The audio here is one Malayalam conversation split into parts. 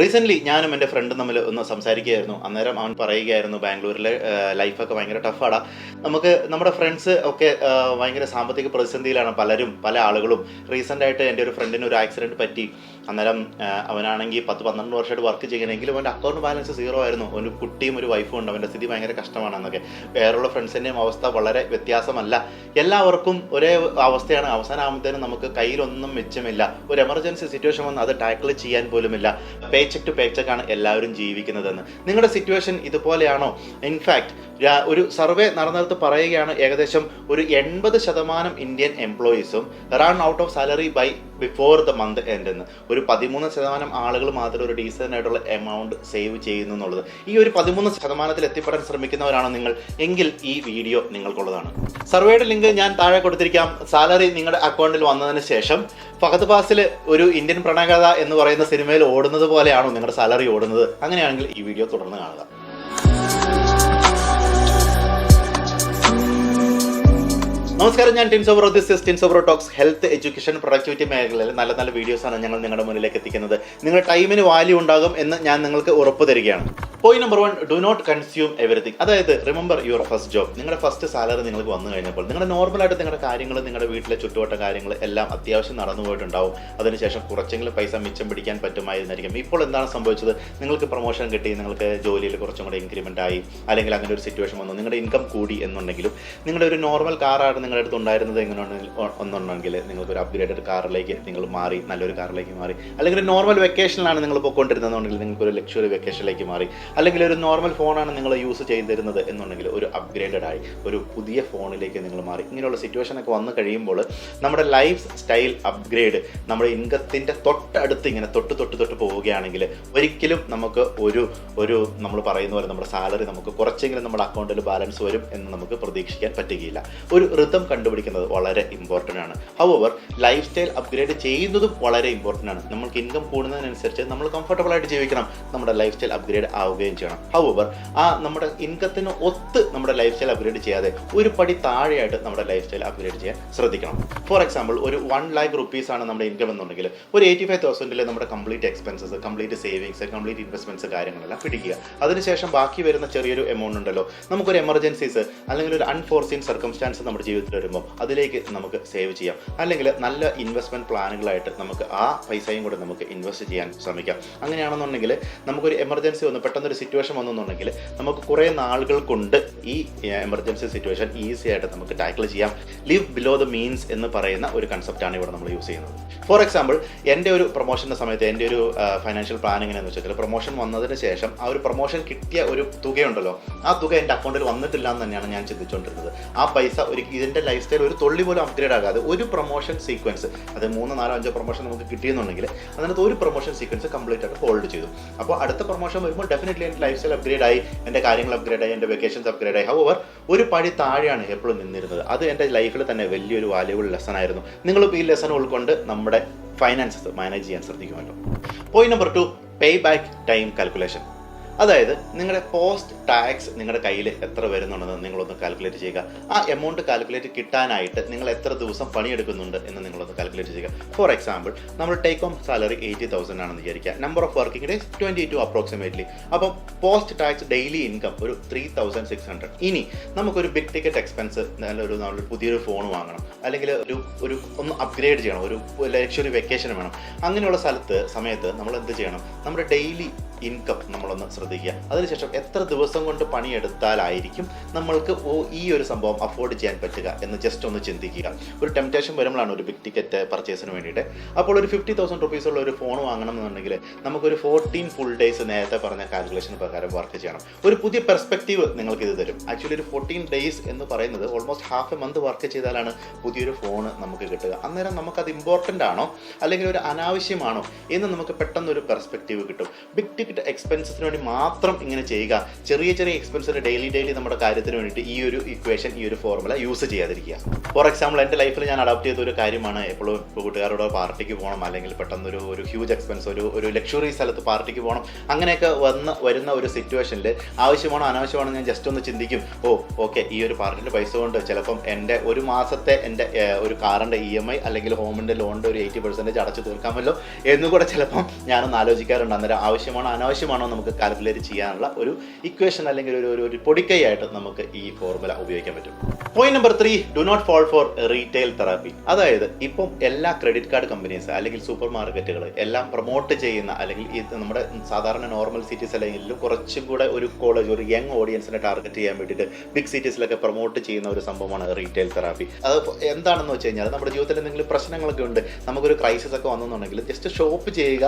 റീസെന്റ് ഞാനും എന്റെ ഫ്രണ്ടും തമ്മിൽ ഒന്ന് സംസാരിക്കുകയായിരുന്നു. അന്നേരം അവൻ പറയുകയായിരുന്നു ബാംഗ്ലൂരിലെ ലൈഫൊക്കെ ഭയങ്കര ടഫാടാ നമുക്ക് നമ്മുടെ ഫ്രണ്ട്സ് ഒക്കെ ഭയങ്കര സാമ്പത്തിക പ്രതിസന്ധിയിലാണ് പലരും പല ആളുകളും. റീസെന്റായിട്ട് എന്റെ ഒരു ഫ്രണ്ടിന് ഒരു ആക്സിഡന്റ് പറ്റി. അന്നേരം അവനാണെങ്കിൽ പത്ത് പന്ത്രണ്ട് വർഷമായിട്ട് വർക്ക് ചെയ്യണമെങ്കിലും അവന്റെ അക്കൗണ്ട് ബാലൻസ് സീറോ ആയിരുന്നു. ഒരു കുട്ടിയും ഒരു വൈഫും ഉണ്ട്. അവന്റെ സ്ഥിതി ഭയങ്കര കഷ്ടമാണെന്നൊക്കെ. വേറെയുള്ള ഫ്രണ്ട്സിന്റെയും അവസ്ഥ വളരെ വ്യത്യാസമല്ല. എല്ലാവർക്കും ഒരേ അവസ്ഥയാണ്. അവസാനമാകുമ്പോഴത്തേനും നമുക്ക് കയ്യിലൊന്നും മെച്ചമില്ല. ഒരു എമർജൻസി സിറ്റുവേഷൻ വന്ന് അത് ടാക്കിൾ ചെയ്യാൻ പോലുമില്ല. പേ ചെക്ക് ടു പേ ചെക്കാണ് എല്ലാവരും ജീവിക്കുന്നതെന്ന്. നിങ്ങളുടെ സിറ്റുവേഷൻ ഇതുപോലെയാണോ? ഇൻഫാക്ട് ഒരു സർവേ നടന്നിടത്ത് പറയുകയാണ് ഏകദേശം ഒരു എൺപത് ശതമാനം Indian എംപ്ലോയീസും run out of salary by before the month end എന്ന്. ഒരു പതിമൂന്ന് ശതമാനം ആളുകൾ മാത്രം ഒരു ഡീസന്റ് ആയിട്ടുള്ള എമൗണ്ട് സേവ് ചെയ്യുന്നു എന്നുള്ളത്. ഈ ഒരു പതിമൂന്ന് ശതമാനത്തിൽ എത്തിപ്പെടാൻ ശ്രമിക്കുന്നവരാണ് നിങ്ങൾ? എങ്കിൽ ഈ വീഡിയോ നിങ്ങൾക്കുള്ളതാണ്. സർവേയുടെ ലിങ്ക് ഞാൻ താഴെ കൊടുത്തിരിക്കാം. സാലറി നിങ്ങളുടെ അക്കൗണ്ടിൽ വന്നതിന് ശേഷം ഫഹദ് ഫാസിൽ ഒരു ഇന്ത്യൻ പ്രണയകഥ എന്ന് പറയുന്ന സിനിമയിൽ ഓടുന്നത് പോലെയാണോ നിങ്ങളുടെ സാലറി ഓടുന്നത്? അങ്ങനെയാണെങ്കിൽ ഈ വീഡിയോ തുടർന്ന് കാണുക. നമസ്കാരം ഞാൻ Tinsobro this is Tinsobro talks health education productivity മേഖലയിൽ നല്ല നല്ല വീഡിയോസാണ് ഞങ്ങൾ നിങ്ങളുടെ മുന്നിലേക്ക് എത്തിക്കുന്നത്. നിങ്ങൾ ടൈമിന് വാല്യൂ ഉണ്ടാകും എന്ന് ഞാൻ നിങ്ങൾക്ക് ഉറപ്പ് തരികയാണ്. Point number one do not consume everything അതായത് റിമെമ്പർ യുവർ ഫസ്റ്റ് ജോബ് നിങ്ങളുടെ ഫസ്റ്റ് സാലറി നിങ്ങൾക്ക് വന്നു കഴിഞ്ഞപ്പോൾ നിങ്ങളുടെ നോർമലായിട്ട് നിങ്ങളുടെ കാര്യങ്ങൾ നിങ്ങളുടെ വീട്ടിലെ ചുറ്റുവട്ട കാര്യങ്ങൾ എല്ലാം അത്യാവശ്യം നടന്നു പോയിട്ടുണ്ടാവും. അതിനുശേഷം കുറച്ചെങ്കിലും പൈസ മിച്ചം പിടിക്കാൻ പറ്റുമായിരുന്നായിരിക്കും. ഇപ്പോൾ എന്താണ് സംഭവിച്ചത്? നിങ്ങൾക്ക് പ്രൊമോഷൻ കിട്ടി നിങ്ങൾക്ക് ജോലിയിൽ കുറച്ചും കൂടെ ഇൻക്രിമെന്റ് ആയി അല്ലെങ്കിൽ അങ്ങനെ ഒരു സിറ്റുവേഷൻ വന്നു. നിങ്ങളുടെ ഇൻകം കൂടി എന്നുണ്ടെങ്കിലും നിങ്ങളുടെ ഒരു നോർമൽ കാറാണ് നിങ്ങളുടെ അടുത്ത് ഉണ്ടായിരുന്നത് എങ്ങനെയാണ് ഒന്നുണ്ടെങ്കിൽ നിങ്ങൾക്ക് ഒരു അപ്ഗ്രേഡഡ് കാറിലേക്ക് നിങ്ങൾ മാറി നല്ലൊരു കാറിലേക്ക് മാറി. അല്ലെങ്കിൽ ഒരു നോർമൽ വെക്കേഷനിലാണ് നിങ്ങൾ പോയിക്കൊണ്ടിരുന്നതെന്നുണ്ടെങ്കിൽ നിങ്ങൾക്ക് ഒരു ലക്ഷറി വെക്കേഷനിലേക്ക് മാറി. അല്ലെങ്കിൽ ഒരു നോർമൽ ഫോണാണ് നിങ്ങൾ യൂസ് ചെയ്തിരുന്നത് എന്നുണ്ടെങ്കിൽ ഒരു അപ്ഗ്രേഡഡ് ആയി ഒരു പുതിയ ഫോണിലേക്ക് നിങ്ങൾ മാറി. ഇങ്ങനെയുള്ള സിറ്റുവേഷൻ ഒക്കെ വന്നു കഴിയുമ്പോൾ നമ്മുടെ ലൈഫ് സ്റ്റൈൽ അപ്ഗ്രേഡ് നമ്മുടെ ഇൻകത്തിന്റെ തൊട്ടടുത്ത് ഇങ്ങനെ തൊട്ട് തൊട്ട് തൊട്ട് പോവുകയാണെങ്കിൽ ഒരിക്കലും നമുക്ക് ഒരു ഒരു നമ്മൾ പറയുന്ന പോലെ നമ്മുടെ സാലറി നമുക്ക് കുറച്ചെങ്കിലും നമ്മുടെ അക്കൗണ്ടിൽ ബാലൻസ് വരും എന്ന് നമുക്ക് പ്രതീക്ഷിക്കാൻ പറ്റുകയില്ല. ഒരു ഋതം കണ്ടുപിടിക്കുന്നത് വളരെ ഇമ്പോർട്ടന്റ് ആണ്. ഹവർ ലൈഫ് സ്റ്റൈൽ അപ്ഗ്രേഡ് ചെയ്യുന്നതും വളരെ ഇമ്പോർട്ടന്റ് ആണ്. നമ്മൾക്ക് ഇൻകം കൂടുന്നതിനനുസരിച്ച് നമ്മൾ കംഫർട്ടബിൾ ആയിട്ട് ജീവിക്കണം. നമ്മുടെ ലൈഫ് സ്റ്റൈൽ അപ്ഗ്രേഡ് ആവുകയും ചെയ്യണം. ഹവർ ആ നമ്മുടെ ഇൻകത്തിന് ഒത്ത് നമ്മുടെ ലൈഫ് സ്റ്റൈൽ അപ്ഗ്രേഡ് ചെയ്യാതെ ഒരു പടി താഴെയായിട്ട് നമ്മുടെ ലൈഫ് സ്റ്റൈൽ അപ്ഗ്രേഡ് ചെയ്യാൻ ശ്രദ്ധിക്കണം. ഫോർ എക്സാമ്പിൾ ഒരു വൺ ലാക്ക് റുപ്പീസ് ആണ് നമ്മുടെ ഇൻകം എന്നുണ്ടെങ്കിൽ ഒരു എയ്റ്റി ഫൈവ് തൗസൻഡിൽ നമ്മുടെ complete expenses complete savings complete investments കാര്യങ്ങളെല്ലാം പിടിക്കുക. അതിനുശേഷം ബാക്കി വരുന്ന ചെറിയൊരു എമൗണ്ട് ഉണ്ടല്ലോ. നമുക്കൊരു എമർജൻസീസ് അല്ലെങ്കിൽ ഒരു അൺഫോർസീൻ സർക്കംസ്റ്റാൻസ് നമ്മുടെ ജീവിതത്തിൽ വരുമ്പോൾ അതിലേക്ക് നമുക്ക് സേവ് ചെയ്യാം. അല്ലെങ്കിൽ നല്ല ഇൻവെസ്റ്റ്മെന്റ് പ്ലാനുകളായിട്ട് നമുക്ക് ആ പൈസയും കൂടെ നമുക്ക് ഇൻവെസ്റ്റ് ചെയ്യാൻ ശ്രമിക്കാം. അങ്ങനെയാണെന്നുണ്ടെങ്കിൽ നമുക്കൊരു എമർജൻസി വന്ന് പെട്ടെന്നൊരു സിറ്റുവേഷൻ വന്നെന്നുണ്ടെങ്കിൽ നമുക്ക് കുറേ നാളുകൾ കൊണ്ട് ഈ എമർജൻസി സിറ്റുവേഷൻ ഈസി ആയിട്ട് നമുക്ക് ടാക്കിൾ ചെയ്യാം. ലിവ് ബിലോ ദ മീൻസ് എന്ന് പറയുന്ന ഒരു കൺസെപ്റ്റാണ് ഇവിടെ നമ്മൾ യൂസ് ചെയ്യുന്നത്. ഫോർ എക്സാമ്പിൾ എന്റെ ഒരു പ്രൊമോഷന്റെ സമയത്ത് എന്റെ ഒരു ഫൈനാൻഷ്യൽ പ്ലാൻ എങ്ങനെയാണെന്ന് വെച്ചാൽ പ്രൊമോഷൻ വന്നതിന് ശേഷം ആ ഒരു പ്രൊമോഷൻ കിട്ടിയ ഒരു തുകയുണ്ടല്ലോ. ആ തുക എന്റെ അക്കൗണ്ടിൽ വന്നിട്ടില്ല എന്ന് തന്നെയാണ് ഞാൻ ചിന്തിച്ചുകൊണ്ടിരുന്നത് ആ പൈസ ഒരു ഇതിന്റെ ലൈഫ് സ്റ്റൈൽ ഒരു തൊള്ളി പോലും അപ്ഗ്രേഡ് ആകാതെ ഒരു പ്രൊമോഷൻ സീക്വൻസ് അത് മൂന്ന് നാലോ അഞ്ചോ പ്രൊമോഷൻ നമുക്ക് കിട്ടിയെന്നുണ്ടെങ്കിൽ അതിനകത്ത് ഒരു പ്രൊമോഷൻ സീക്വൻസ് കംപ്ലീറ്റ് ആയിട്ട് ഹോൾഡ് ചെയ്തു. അപ്പോൾ അടുത്ത പ്രൊമോഷൻ വരുമ്പോൾ ഡെഫിനറ്റ്ലി എന്റെ ലൈഫ് സ്റ്റൈൽ അപ്ഗ്രേഡ് ആയി എന്റെ കാര്യങ്ങൾ അപ്ഗ്രേഡ് ആയി എന്റെ വെക്കേഷൻസ് അപ്ഗ്രേഡ് ആയി. ഹൗ ഓവർ ഒരു പടി താഴെയാണ് എപ്പോഴും നിന്നിരുന്നത്. അത് എന്റെ ലൈഫിൽ തന്നെ വലിയൊരു വാല്യുബിൾ ലെസൺ ആയിരുന്നു. നിങ്ങളും ഈ ലെസൺ ഉൾക്കൊണ്ട് നമ്മുടെ ഫൈനാൻസസ് മാനേജ് ചെയ്യാൻ ശ്രദ്ധിക്കുമല്ലോ. Point number two pay back time calculation അതായത് നിങ്ങളുടെ പോസ്റ്റ് ടാക്സ് നിങ്ങളുടെ കയ്യിൽ എത്ര വരുന്നുണ്ടെന്ന് നിങ്ങളൊന്ന് കാൽക്കുലേറ്റ് ചെയ്യുക. ആ എമൗണ്ട് കാൽക്കുലേറ്റ് കിട്ടാനായിട്ട് നിങ്ങൾ എത്ര ദിവസം പണിയെടുക്കുന്നുണ്ട് എന്ന് നിങ്ങളൊന്ന് കാൽക്കുലേറ്റ് ചെയ്യുക. ഫോർ എക്സാമ്പിൾ നമ്മൾ take home salary eighty thousand ആണെന്ന് വിചാരിക്കുക. Number of working days twenty two approximately അപ്പം പോസ്റ്റ് ടാക്സ് ഡെയിലി ഇൻകം ഒരു ത്രീ തൗസൻഡ് സിക്സ് ഹൺഡ്രഡ് ഇനി നമുക്കൊരു ബിഗ് ടിക്കറ്റ് എക്സ്പെൻസ് നല്ലൊരു നമ്മളൊരു പുതിയൊരു ഫോൺ വാങ്ങണം. അല്ലെങ്കിൽ ഒരു ഒരു ഒന്ന് അപ്ഗ്രേഡ് ചെയ്യണം. ഒരു ലക്ഷറി വെക്കേഷൻ വേണം. അങ്ങനെയുള്ള സ്ഥലത്ത് സമയത്ത് നമ്മൾ എന്ത് ചെയ്യണം? നമ്മുടെ ഡെയിലി ഇൻകം നമ്മളൊന്ന് ശ്രദ്ധിക്കുക. അതിനുശേഷം എത്ര ദിവസം കൊണ്ട് പണിയെടുത്താലായിരിക്കും നമ്മൾക്ക് ഓ ഈ ഒരു സംഭവം അഫോർഡ് ചെയ്യാൻ പറ്റുക എന്ന് ജസ്റ്റ് ഒന്ന് ചിന്തിക്കുക. ഒരു ടെംപ്റ്റേഷൻ വരുമ്പോഴാണ് ഒരു ബിഗ് ടിക്കറ്റ് പർച്ചേസിന് വേണ്ടിയിട്ട്. അപ്പോൾ ഒരു ഫിഫ്റ്റി തൗസൻഡ് റുപ്പീസ് ഉള്ള ഒരു ഫോൺ വാങ്ങണം എന്നുണ്ടെങ്കിൽ നമുക്കൊരു ഫോർട്ടീൻ ഫുൾ ഡേയ്സ് നേരത്തെ പറഞ്ഞ കാൽക്കുലേഷൻ പ്രകാരം വർക്ക് ചെയ്യണം. ഒരു പുതിയ പെർസ്പെക്റ്റീവ് നിങ്ങൾക്ക് ഇത് തരും. ആക്ച്വലി ഒരു ഫോർട്ടീൻ ഡേയ്സ് എന്ന് പറയുന്നത് almost half a month work ചെയ്താലാണ് പുതിയൊരു ഫോൺ നമുക്ക് കിട്ടുക. അന്നേരം നമുക്കത് ഇമ്പോർട്ടന്റ് ആണോ? അല്ലെങ്കിൽ ഒരു അനാവശ്യമാണോ? എന്ന് നമുക്ക് പെട്ടെന്ന് ഒരു പെർസ്പെക്റ്റീവ് കിട്ടും. ബിഗ് ടിക്കറ്റ് എക്സ്പെൻസസിന് വേണ്ടി മാത്രം ഇങ്ങനെ ചെയ്യുക. ചെറിയ ചെറിയ എക്സ്പെൻസിന് ഡെയിലി ഡെയിലി നമ്മുടെ കാര്യത്തിന് വേണ്ടിയിട്ട് ഈ ഒരു ഇക്വേഷൻ ഈ ഒരു ഫോർമുല യൂസ് ചെയ്യാതിരിക്കുക. ഫോർ എക്സാമ്പിൾ എന്റെ ലൈഫിൽ ഞാൻ അഡോപ്റ്റ് ചെയ്ത ഒരു കാര്യമാണ്. എപ്പോഴും കൂട്ടുകാരോട് പാർട്ടിക്ക് പോകണം. അല്ലെങ്കിൽ പെട്ടെന്ന് ഒരു ഒരു ഹ്യൂജ് എക്സ്പെൻസ് ഒരു ഒരു ലക്ഷറി സ്ഥലത്ത് പാർട്ടിക്ക് പോകണം. അങ്ങനെയൊക്കെ വന്ന് വരുന്ന ഒരു സിറ്റുവേഷനിൽ ആവശ്യമാണോ അനാവശ്യമാണോ ഞാൻ ജസ്റ്റ് ഒന്ന് ചിന്തിക്കും. ഓ ഓക്കെ ഈ ഒരു പാർട്ടിന്റെ പൈസ കൊണ്ട് ചിലപ്പം എന്റെ ഒരു മാസത്തെ എന്റെ ഒരു കാറിന്റെ ഇ എം ഐ അല്ലെങ്കിൽ ഹോമിന്റെ ലോണിന്റെ ഒരു എയ്റ്റി പെർസെന്റേജ് അടച്ചു തീർക്കാമല്ലോ എന്നുകൂടെ ചിലപ്പം ഞാനൊന്ന് ആലോചിക്കാറുണ്ട്. അന്നേരം ആവശ്യമാണോ അനാവശ്യമാണോ നമുക്ക് കാൽക്കുലേറ്റ് ചെയ്യാനുള്ള ഒരു ഇക്വേഷൻ അല്ലെങ്കിൽ ഒരു ഒരു- പൊടിക്കൈയായിട്ട് നമുക്ക് ഈ ഫോർമുല ഉപയോഗിക്കാൻ പറ്റും. Point number three do not fall for retail therapy അതായത് ഇപ്പം എല്ലാ ക്രെഡിറ്റ് കാർഡ് കമ്പനീസ് അല്ലെങ്കിൽ സൂപ്പർ മാർക്കറ്റുകൾ എല്ലാം പ്രൊമോട്ട് ചെയ്യുന്ന അല്ലെങ്കിൽ ഈ നമ്മുടെ സാധാരണ നോർമൽ സിറ്റീസ് അല്ലെങ്കിൽ കുറച്ചും കൂടെ ഒരു കോളേജ് ഒരു യങ് ഓഡിയൻസിനെ ടാർഗറ്റ് ചെയ്യാൻ വേണ്ടിയിട്ട് ബിഗ് സിറ്റീസിലൊക്കെ പ്രൊമോട്ട് ചെയ്യുന്ന ഒരു സംഭവമാണ് റീറ്റെയിൽ തെറാപ്പി അത് എന്താണെന്ന് വെച്ച് കഴിഞ്ഞാൽ നമ്മുടെ ജീവിതത്തിൽ എന്തെങ്കിലും പ്രശ്നങ്ങളൊക്കെ ഉണ്ട് നമുക്കൊരു ക്രൈസിസ് ഒക്കെ വന്നെന്നുണ്ടെങ്കിൽ ജസ്റ്റ് ഷോപ്പ് ചെയ്യുക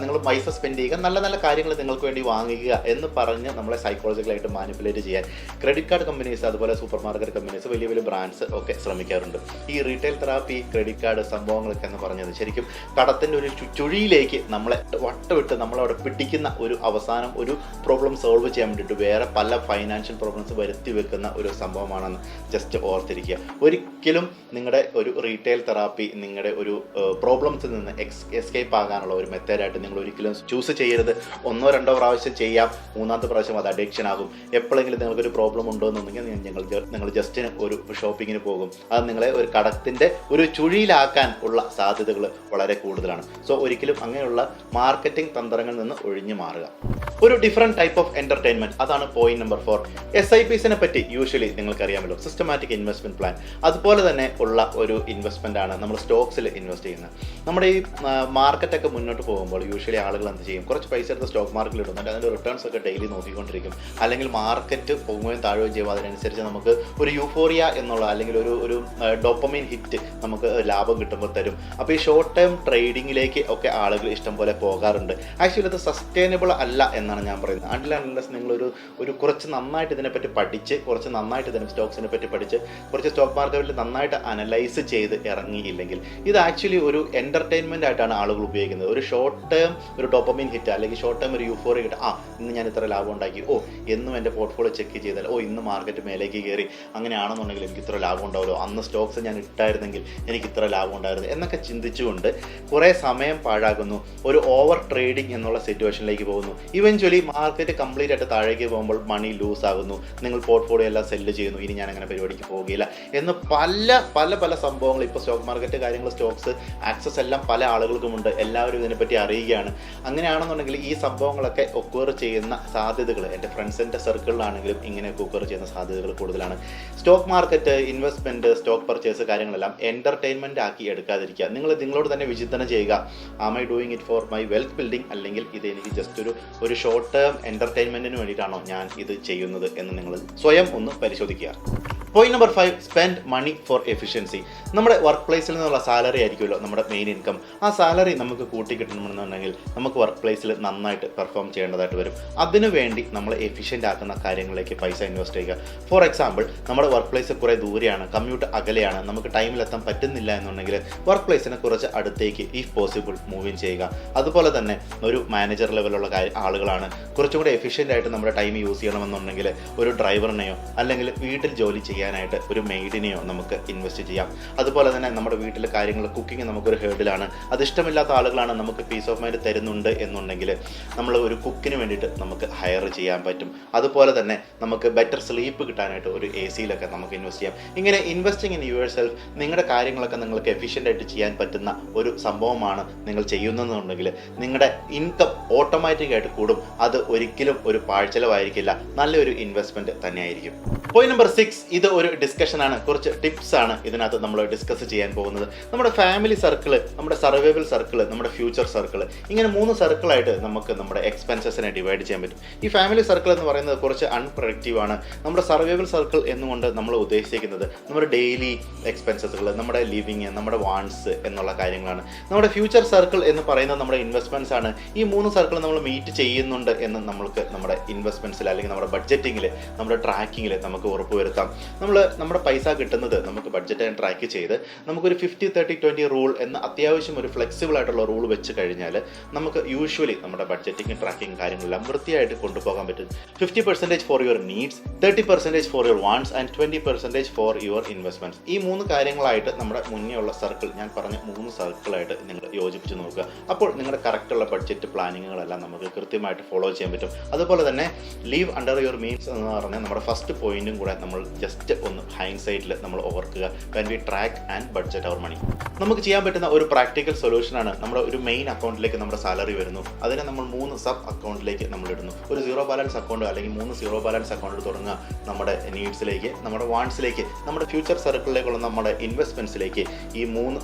നിങ്ങൾ പൈസ സ്പെൻഡ് ചെയ്യുക നല്ല നല്ല കാര്യങ്ങൾ നിങ്ങൾക്ക് വേണ്ടി വാങ്ങിക്കുക എന്ന് പറഞ്ഞ് നമ്മളെ സൈക്കോളജിക്കലായിട്ട് മാനിപ്പുലേറ്റ് ചെയ്യാൻ ക്രെഡിറ്റ് കാർഡ് കമ്പനീസ് അതുപോലെ സൂപ്പർ മാർക്കറ്റ് കമ്പനീസ് വലിയ വലിയ ബ്രാൻഡ്സ് ഒക്കെ ശ്രമിക്കാറുണ്ട്. ഈ റീറ്റെയിൽ തെറാപ്പി ക്രെഡിറ്റ് കാർഡ് സംഭവങ്ങളൊക്കെ എന്ന് പറഞ്ഞത് ശരിക്കും കടത്തിന്റെ ഒരു ചുഴിയിലേക്ക് നമ്മളെ വട്ടവിട്ട് നമ്മളവിടെ പിടിക്കുന്ന ഒരു അവസാനം ഒരു പ്രോബ്ലം സോൾവ് ചെയ്യാൻ വേണ്ടിയിട്ട് വേറെ പല ഫൈനാൻഷ്യൽ പ്രോബ്ലംസ് വരുത്തി വെക്കുന്ന ഒരു സംഭവമാണെന്ന് ജസ്റ്റ് ഓർത്തിരിക്കുക. ഒരിക്കലും നിങ്ങളുടെ ഒരു റീറ്റെയിൽ തെറാപ്പി നിങ്ങളുടെ ഒരു പ്രോബ്ലംസിൽ നിന്ന് എക്സ് എസ്കേപ്പ് ആകാനുള്ള ഒരു മെത്തേഡായിട്ട് നിങ്ങൾ ഒരിക്കലും ചൂസ് ചെയ്യരുത്. ഒന്നോ രണ്ടോ പ്രാവശ്യം ചെയ്യാം മൂന്നാമത്തെ പ്രാവശ്യം അത് അഡിക്ഷൻ ആകും. എപ്പോഴെങ്കിലും നിങ്ങൾക്കൊരു പ്രോബ്ലം ഉണ്ടോ എന്നുണ്ടെങ്കിൽ നിങ്ങൾ- നിങ്ങൾ ജസ്റ്റ് ഒരു ഷോപ്പിങ്ങിന് പോകും. അത് നിങ്ങളെ ഒരു കടത്തിന്റെ ഒരു ചുഴിയിലാക്കാൻ ഉള്ള സാധ്യതകൾ വളരെ കൂടുതലാണ്. സോ ഒരിക്കലും അങ്ങനെയുള്ള മാർക്കറ്റിംഗ് തന്ത്രങ്ങളിൽ നിന്ന് ഒഴിഞ്ഞു മാറുക. ഒരു ഡിഫറെന്റ് ടൈപ്പ് ഓഫ് എന്റർടൈൻമെന്റ് അതാണ് point number four S I പിസിനെ പറ്റി യൂഷ്വലി നിങ്ങൾക്കറിയാമല്ലോ. സിസ്റ്റമാറ്റിക് ഇൻവെസ്റ്റ്മെന്റ് പ്ലാൻ അതുപോലെ തന്നെ ഉള്ള ഒരു ഇൻവെസ്റ്റ്മെന്റ് ആണ് നമ്മൾ സ്റ്റോക്സിൽ ഇൻവെസ്റ്റ് ചെയ്യുന്നത്. നമ്മുടെ ഈ മാർക്കറ്റൊക്കെ മുന്നോട്ട് പോകുമ്പോൾ യൂഷ്വലി ആളുകൾ എന്ത് ചെയ്യും? കുറച്ച് പൈസ എടുത്ത് സ്റ്റോക്ക് മാർക്കറ്റിൽ ഇടും. എന്നിട്ട് അതിന്റെ റിട്ടേൺസ് ഒക്കെ ഡെയിലി നോക്കിക്കൊണ്ടിരിക്കും. അല്ലെങ്കിൽ മാർക്കറ്റ് പോകുകയും താഴുകയും ചെയ്യുമ്പോൾ അതിനനുസരിച്ച് നമുക്ക് ഒരു യൂഫോറിയ എന്നുള്ള അല്ലെങ്കിൽ ഒരു ഒരു ഡോപ്പമൈൻ ഹിറ്റ് നമുക്ക് ലാഭം കിട്ടുമ്പോൾ തരും. അപ്പോൾ ഈ ഷോർട്ട് ടേം ട്രേഡിങ്ങിലേക്ക് ഒക്കെ ആളുകൾ ഇഷ്ടം പോലെ പോകാറുണ്ട്. ആക്ച്വലി അത് സസ്റ്റൈനബിൾ അല്ല എന്നാണ് ഞാൻ പറയുന്നത്. അണ്ടിൽ അൺലെസ് നിങ്ങളൊരു ഒരു കുറച്ച് നന്നായിട്ട് ഇതിനെപ്പറ്റി പഠിച്ച് കുറച്ച് നന്നായിട്ട് ഇതിനെ സ്റ്റോക്സിനെ പറ്റി പഠിച്ച് കുറച്ച് സ്റ്റോക്ക് മാർക്കറ്റിൽ നന്നായിട്ട് അനലൈസ് ചെയ്ത് ഇറങ്ങിയില്ലെങ്കിൽ ഇത് ആക്ച്വലി ഒരു എന്റർടൈൻമെന്റ് ആയിട്ടാണ് ആളുകൾ ഉപയോഗിക്കുന്നത്. ഒരു ഷോർട്ട് ടേം ഒരു ഡോപ്പമൈൻ ഹിറ്റ് അല്ലെങ്കിൽ ഷോർട്ട് ടേം ഒരു യൂഫോറി കിട്ടും. ആ ഇന്ന് ഞാൻ ഇത്ര ലാഭം ഉണ്ടാക്കി. ഓ എന്നും എന്റെ പോർട്ട്ഫോളിയോ ചെക്ക് ചെയ്താൽ ഓ ഇന്ന് മാർക്കറ്റ് മേലേക്ക് കയറി. അങ്ങനെയാണെന്നുണ്ടെങ്കിൽ എനിക്ക് ഇത്ര ലാഭം ഉണ്ടാവുമല്ലോ. അന്ന് സ്റ്റോക്സ് ഞാൻ ഇട്ടായിരുന്നെങ്കിൽ എനിക്ക് ഇത്ര ലാഭം ഉണ്ടായിരുന്നു എന്നൊക്കെ ചിന്തിച്ചുകൊണ്ട് കുറേ സമയം പാഴാകുന്നു ഒരു ഓവർ ട്രേഡിംഗ് എന്നുള്ള സിറ്റുവേഷനിലേക്ക് പോകുന്നു. ഇവഞ്ച്വലി മാർക്കറ്റ് കംപ്ലീറ്റ് ആയിട്ട് താഴേക്ക് പോകുമ്പോൾ മണി ലൂസ് ആകുന്നു. നിങ്ങൾ പോർട്ട്ഫോളിയോ എല്ലാം സെല്ല് ചെയ്യുന്നു. ഇനി ഞാൻ അങ്ങനെ പരിപാടിക്ക് പോകുകയില്ല എന്ന് പല പല പല സംഭവങ്ങൾ ഇപ്പോൾ സ്റ്റോക്ക് മാർക്കറ്റ് കാര്യങ്ങൾ സ്റ്റോക്സ് ആക്സസ് എല്ലാം പല ആളുകൾക്കുമുണ്ട് എല്ലാവരും ഇതിനെപ്പറ്റി അറിയുകയാണ്. അങ്ങനെയാണെന്നുണ്ടെങ്കിൽ ഈ സംഭവങ്ങളൊക്കെ ഒക്വർ ചെയ്യുന്ന സാധ്യതകൾ എന്റെ ഫ്രണ്ട്സിന്റെ സർക്കിളിലാണെങ്കിലും ഇങ്ങനെയൊക്കെ ഒക്വർ ചെയ്യുന്ന സാധ്യതകൾ കൂടുതലാണ്. Stock market investment stock purchase കാര്യങ്ങളെല്ലാം എന്റർടൈൻമെന്റ് ആക്കി എടുക്കാതിരിക്കുക. നിങ്ങൾ നിങ്ങളോട് തന്നെ വിചിന്തനം ചെയ്യുക. Am I doing it for my wealth building അല്ലെങ്കിൽ ഇത് എനിക്ക് ജസ്റ്റ് ഒരു ഒരു ഷോർട്ട് ടേം എന്റർടൈൻമെന്റിന് വേണ്ടിയിട്ടാണോ ഞാൻ ഇത് ചെയ്യുന്നത് എന്ന് നിങ്ങൾ സ്വയം ഒന്ന് പരിശോധിക്കുക. Point number five spend money for efficiency നമ്മുടെ വർക്ക് പ്ലേസിൽ നിന്നുള്ള സാലറി ആയിരിക്കുമല്ലോ നമ്മുടെ മെയിൻ ഇൻകം ആ സാലറി നമുക്ക് കൂട്ടി കിട്ടണമെന്നുണ്ടെങ്കിൽ നമുക്ക് വർക്ക് പ്ലേസിൽ നന്നായിട്ട് പെർഫോം ചെയ്യേണ്ടതായിട്ട് വരും. അതിനുവേണ്ടി നമ്മൾ എഫിഷ്യന്റ് ആക്കുന്ന കാര്യങ്ങളിലേക്ക് പൈസ ഇൻവെസ്റ്റ് ചെയ്യുക. ഫോർ എക്സാമ്പിൾ നമ്മുടെ വർക്ക് പ്ലേസ് കുറേ ദൂരെയാണ് കമ്മ്യൂട്ട് അകലെയാണ് നമുക്ക് ടൈമിലെത്താൻ പറ്റുന്നില്ല എന്നുണ്ടെങ്കിൽ വർക്ക് പ്ലേസിനെ കുറച്ച് അടുത്തേക്ക് ഇഫ് പോസിബിൾ മൂവ് ചെയ്യുക. അതുപോലെ തന്നെ ഒരു മാനേജർ ലെവലുള്ള ആളുകളാണ്. കുറച്ചും കൂടെ എഫിഷ്യന്റ് ആയിട്ട് നമ്മുടെ ടൈം യൂസ് ചെയ്യണമെന്നുണ്ടെങ്കിൽ ഒരു ഡ്രൈവറിനെയോ അല്ലെങ്കിൽ വീട്ടിൽ ജോലി ചെയ്യാനായിട്ട് ഒരു മെയ്ഡിനെയോ നമുക്ക് ഇൻവെസ്റ്റ് ചെയ്യാം. അതുപോലെ തന്നെ നമ്മുടെ വീട്ടിലെ കാര്യങ്ങൾ കുക്കിംഗ് നമുക്കൊരു ഹേർഡിലാണ് അത് ഇഷ്ടമില്ലാത്ത ആളുകളാണ് നമുക്ക് പീസ് ഓഫ് മൈൻഡ് തരുന്നുണ്ട് എന്നുണ്ടെങ്കിൽ നമ്മൾ ഒരു കുക്കിന് വേണ്ടിയിട്ട് നമുക്ക് ഹയർ ചെയ്യാൻ പറ്റും. അതുപോലെ തന്നെ നമുക്ക് ബെറ്റർ സ്ലീപ്പ് കിട്ടാനായിട്ട് ഒരു എ സിയിലൊക്കെ നമുക്ക് ഇൻവെസ്റ്റ് ചെയ്യാം. ഇങ്ങനെ ഇൻവെസ്റ്റിംഗ് ഇൻ യുവർ സെൽഫ് നിങ്ങളുടെ കാര്യങ്ങളൊക്കെ നിങ്ങൾക്ക് എഫിഷ്യന്റ് ആയിട്ട് ചെയ്യാൻ പറ്റുന്ന ഒരു സംഭവമാണ് നിങ്ങൾ ചെയ്യുന്നതെന്നുണ്ടെങ്കിൽ നിങ്ങളുടെ ഇൻകം ഓട്ടോമാറ്റിക്കായിട്ട് കൂടും. അത് ഒരിക്കലും ഒരു പാഴ്ചലവായിരിക്കില്ല. നല്ലൊരു ഇൻവെസ്റ്റ്മെന്റ് തന്നെയായിരിക്കും. പോയിന്റ് നമ്പർ സിക്സ് ഇത് ഒരു ഡിസ്കഷനാണ് കുറച്ച് ടിപ്സ് ആണ് ഇതിനകത്ത് നമ്മൾ ഡിസ്കസ് ചെയ്യാൻ പോകുന്നത്. നമ്മുടെ ഫാമിലി സർക്കിൾ നമ്മുടെ സർവൈവൽ സർക്കിൾ നമ്മുടെ ഫ്യൂച്ചർ സർക്കിൾ ഇങ്ങനെ മൂന്ന് സർക്കിളായിട്ട് നമുക്ക് നമ്മുടെ എക്സ്പെൻസസിനെ ഡിവൈഡ് ചെയ്യാൻ പറ്റും. ഈ ഫാമിലി സർക്കിൾ എന്ന് പറയുന്നത് കുറച്ച് അൺപ്രൊഡക്റ്റീവ് ആണ്. നമ്മുടെ സർവൈവൽ സർക്കിൾ എന്നുകൊണ്ട് നമ്മൾ ഉദ്ദേശിക്കുന്നത് നമ്മുടെ ഡെയിലി എക്സ്പെൻസസുകൾ നമ്മുടെ ലിവിങ് നമ്മുടെ വാൺസ് എന്നുള്ള കാര്യങ്ങളാണ്. നമ്മുടെ ഫ്യൂച്ചർ സർക്കിൾ എന്ന് പറയുന്നത് നമ്മുടെ ഇൻവെസ്റ്റ്മെന്റ്സ് ആണ്. ഈ മൂന്ന് സർക്കിൾ നമ്മൾ മീറ്റ് ചെയ്യുന്നുണ്ട് എന്ന് നമ്മൾക്ക് നമ്മുടെ ഇൻവെസ്റ്റ്മെന്റ്സിൽ അല്ലെങ്കിൽ നമ്മുടെ ബഡ്ജറ്റിങ്ങിൽ നമ്മുടെ ട്രാക്കിങ്ങിൽ നമുക്ക് ഉറപ്പുവരുത്താം. നമ്മൾ നമ്മുടെ പൈസ കിട്ടുന്നത് നമുക്ക് ബഡ്ജറ്റ് ട്രാക്ക് ചെയ്ത് നമുക്കൊരു ഫിഫ്റ്റി തേർട്ടി ട്വന്റി റൂൾ എന്ന അത്യാവശ്യം ഒരു ഫ്ലെക്സിബിൾ ആയിട്ടുള്ള റൂൾ വെച്ച് കഴിഞ്ഞാൽ നമുക്ക് യൂഷ്വലി നമ്മുടെ ബഡ്ജറ്റിംഗ് ട്രാക്കിംഗ് കാര്യങ്ങളെല്ലാം വൃത്തിയായിട്ട് കൊണ്ടുപോകാൻ പറ്റും. Fifty percentage for your needs thirty percentage for your wants and twenty percentage for your investments ഈ മൂന്ന് കാര്യങ്ങളായിട്ട് നമ്മുടെ മുന്നേ ഉള്ള സർക്കിൾ ഞാൻ പറഞ്ഞ മൂന്ന് സർക്കിളായിട്ട് നിങ്ങൾ യോജിപ്പിച്ച് നോക്കുക. അപ്പോൾ നിങ്ങളുടെ കറക്റ്റുള്ള ബഡ്ജറ്റ് പ്ലാനിങ്ങുകളെല്ലാം നമുക്ക് കൃത്യമായിട്ട് ഫോളോ ചെയ്യാൻ പറ്റും. അതുപോലെ തന്നെ ലീവ് അണ്ടർ യുവർ മീൻസ് എന്ന് പറഞ്ഞാൽ നമ്മുടെ ഫസ്റ്റ് പോയിന്റും കൂടെ നമ്മൾ ജസ്റ്റ് ഒന്ന് ഹൈൻസൈറ്റിൽ നമ്മൾ ഓർക്കുക. When we track and budget our money നമുക്ക് ചെയ്യാൻ പറ്റുന്ന ഒരു പ്രാക്ടിക്കൽ സൊല്യൂഷനാണ് നമ്മുടെ ഒരു മെയിൻ അക്കൗണ്ടിലേക്ക് നമ്മുടെ സാലറി വരുന്നു. അതിനെ നമ്മൾ മൂന്ന് സബ് അക്കൗണ്ടിലേക്ക് നമ്മൾ ഇടുന്നു. ഒരു സീറോ ബാലൻസ് അക്കൗണ്ട് അല്ലെങ്കിൽ മൂന്ന് സീറോ ബാലൻസ് അക്കൗണ്ട് തുടങ്ങുക നമ്മുടെ നീഡ്സിലേക്ക് നമ്മുടെ വാണ്ട്സിലേക്ക് നമ്മുടെ ഫ്യൂച്ചർ സർക്കിളിലേക്കുള്ള നമ്മുടെ ഇൻവെസ്റ്റ്മെന്റ്സിലേക്ക് ഈ മൂന്ന്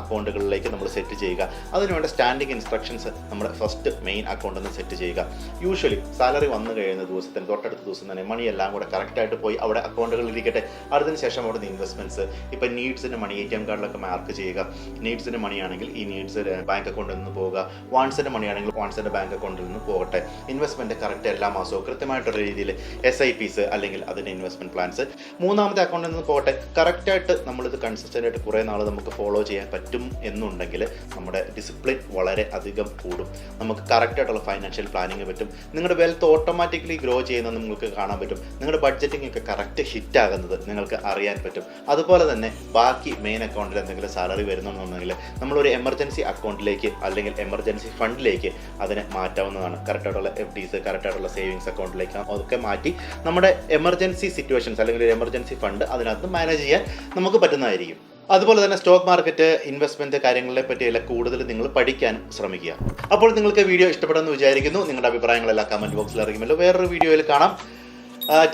അക്കൗണ്ടുകളിലേക്ക് നമ്മൾ സെറ്റ് ചെയ്യുക. അതിനുവേണ്ട സ്റ്റാൻഡിങ് ഇൻസ്ട്രക്ഷൻസ് നമ്മുടെ ഫസ്റ്റ് മെയിൻ അക്കൗണ്ടിൽ നിന്ന് സെറ്റ് ചെയ്യുക. യൂഷ്വലി സാലറി വന്നു കഴിയുന്ന ദിവസത്തിന് തൊട്ടടുത്ത ദിവസം തന്നെ മണി എല്ലാം കൂടെ കറക്റ്റായിട്ട് പോയി. അവിടെ അക്കൗണ്ടുകളിൽ ഇരിക്കട്ടെ അടുത്തതിന് ശേഷം അവിടുന്ന് ഇൻവെസ്റ്റ്മെന്റ്സ് ഇപ്പം നീഡ്സിന്റെ മണി എ ടി എം കാർഡിലൊക്കെ മാർക്ക് ചെയ്യുക. നീഡ്സിന് മണിയാണെങ്കിൽ ഈ നീഡ്സ് ബാങ്ക് അക്കൗണ്ടിൽ നിന്ന് പോവുക. വാൺസിന്റെ മണിയാണെങ്കിൽ വാൺസിന്റെ ബാങ്ക് അക്കൗണ്ടിൽ നിന്ന് പോകട്ടെ. ഇൻവെസ്റ്റ്മെന്റ് കറക്റ്റ് എല്ലാ മാസവും കൃത്യമായിട്ടുള്ള രീതിയിൽ എസ് ഐ പിസ് അല്ലെങ്കിൽ അതിന്റെ ഇൻവെസ്റ്റ്മെന്റ് പ്ലാൻസ് മൂന്നാമത്തെ അക്കൗണ്ടിൽ നിന്ന് പോകട്ടെ. കറക്റ്റായിട്ട് നമ്മളിത് കൺസിസ്റ്റന്റ് ആയിട്ട് കുറേ നാൾ നമുക്ക് ഫോളോ ചെയ്യാൻ പറ്റും എന്നുണ്ടെങ്കിൽ നമ്മുടെ ഡിസിപ്ലിൻ വളരെ അധികം കൂടും. നമുക്ക് കറക്റ്റായിട്ടുള്ള ഫൈനാൻഷ്യൽ പ്ലാനിങ് പറ്റും. നിങ്ങളുടെ വെൽത്ത് ഓട്ടോമാറ്റിക്കലി ഗ്രോ ചെയ്യുന്നത് നിങ്ങൾക്ക് കാണാൻ പറ്റും. നിങ്ങളുടെ ബഡ്ജറ്റിംഗ് ഒക്കെ കറക്റ്റ് ഹിറ്റ് ആകുന്നത് നിങ്ങൾക്ക് അറിയാൻ പറ്റും. അതുപോലെ തന്നെ ബാക്കി മെയിൻ അക്കൗണ്ടിൽ എന്തെങ്കിലും സാലറി വരുന്നുണ്ടെന്നുണ്ടെങ്കിൽ നമ്മളൊരു എമർജൻസി അക്കൗണ്ടിലേക്ക് അല്ലെങ്കിൽ എമർജൻസി ഫണ്ടിലേക്ക് അതിനെ മാറ്റാവുന്നതാണ്. കറക്റ്റായിട്ടുള്ള എഫ് ഡിസ് കറക്റ്റായിട്ടുള്ള സേവിങ്സ് അക്കൗണ്ടിലേക്ക് അതൊക്കെ മാറ്റി നമ്മുടെ എമർജൻസി സിറ്റുവേഷൻസ് അല്ലെങ്കിൽ ഒരു എമർജൻസി ഫണ്ട് അതിനകത്ത് മാനേജ് ചെയ്യാൻ നമുക്ക് പറ്റുന്നതായിരിക്കും. അതുപോലെ തന്നെ സ്റ്റോക്ക് മാർക്കറ്റ് ഇൻവെസ്റ്റ്മെന്റ് കാര്യങ്ങളെ പറ്റിയെല്ലാം കൂടുതൽ നിങ്ങൾ പഠിക്കാൻ ശ്രമിക്കുക. അപ്പോൾ നിങ്ങൾക്ക് വീഡിയോ ഇഷ്ടപ്പെടുമെന്ന് വിചാരിക്കുന്നു. നിങ്ങളുടെ അഭിപ്രായങ്ങളെല്ലാം കമന്റ് ബോക്സിൽ അറിയുമല്ലോ. വേറൊരു വീഡിയോയിൽ കാണാം.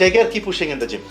Take care keep pushing in the gym